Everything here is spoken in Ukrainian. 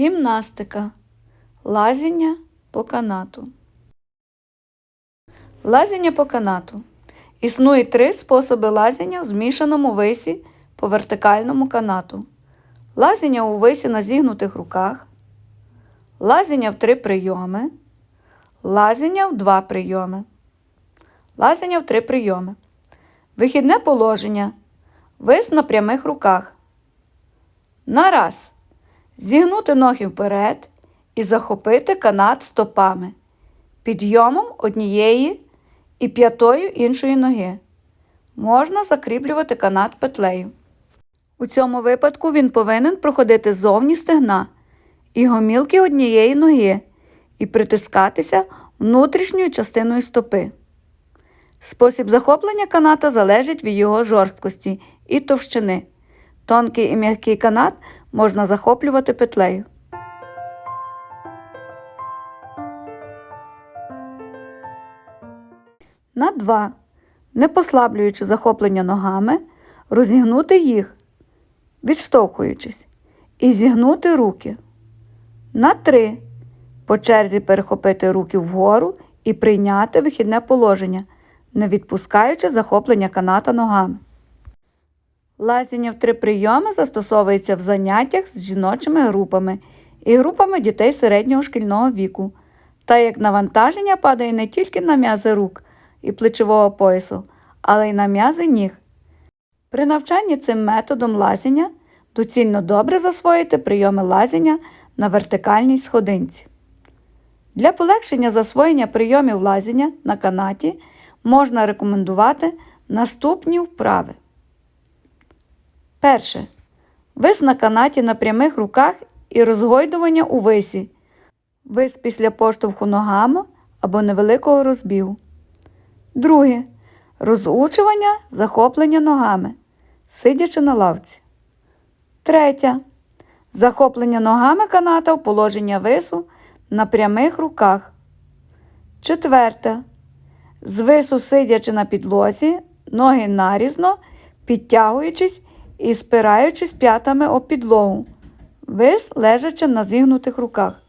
Гімнастика. Лазіння по канату. Лазіння по канату. Існує три способи лазіння в змішаному висі по вертикальному канату. Лазіння у висі на зігнутих руках. Лазіння в три прийоми. Лазіння в два прийоми. Лазіння в три прийоми. Вихідне положення. Вис на прямих руках. На раз. Зігнути ноги вперед і захопити канат стопами. Підйомом однієї і п'ятою іншої ноги. Можна закріплювати канат петлею. У цьому випадку він повинен проходити зовні стегна і гомілки однієї ноги і притискатися внутрішньою частиною стопи. Спосіб захоплення каната залежить від його жорсткості і товщини. Тонкий і м'який канат можна захоплювати петлею. На 2. Не послаблюючи захоплення ногами, розігнути їх, відштовхуючись, і зігнути руки. На 3. По черзі перехопити руки вгору і прийняти вихідне положення, не відпускаючи захоплення каната ногами. Лазіння в три прийоми застосовується в заняттях з жіночими групами і групами дітей середнього шкільного віку, та як навантаження падає не тільки на м'язи рук і плечового поясу, але й на м'язи ніг. При навчанні цим методом лазіння доцільно добре засвоїти прийоми лазіння на вертикальній сходинці. Для полегшення засвоєння прийомів лазіння на канаті можна рекомендувати наступні вправи. Перше. Вис на канаті на прямих руках і розгойдування у висі. Вис після поштовху ногами або невеликого розбігу. Друге. Розучування захоплення ногами, сидячи на лавці. Третє. Захоплення ногами каната в положення вису на прямих руках. Четверте. З вису сидячи на підлозі, ноги нарізно, підтягуючись і спираючись п'ятами об підлогу, вис лежачи на зігнутих руках.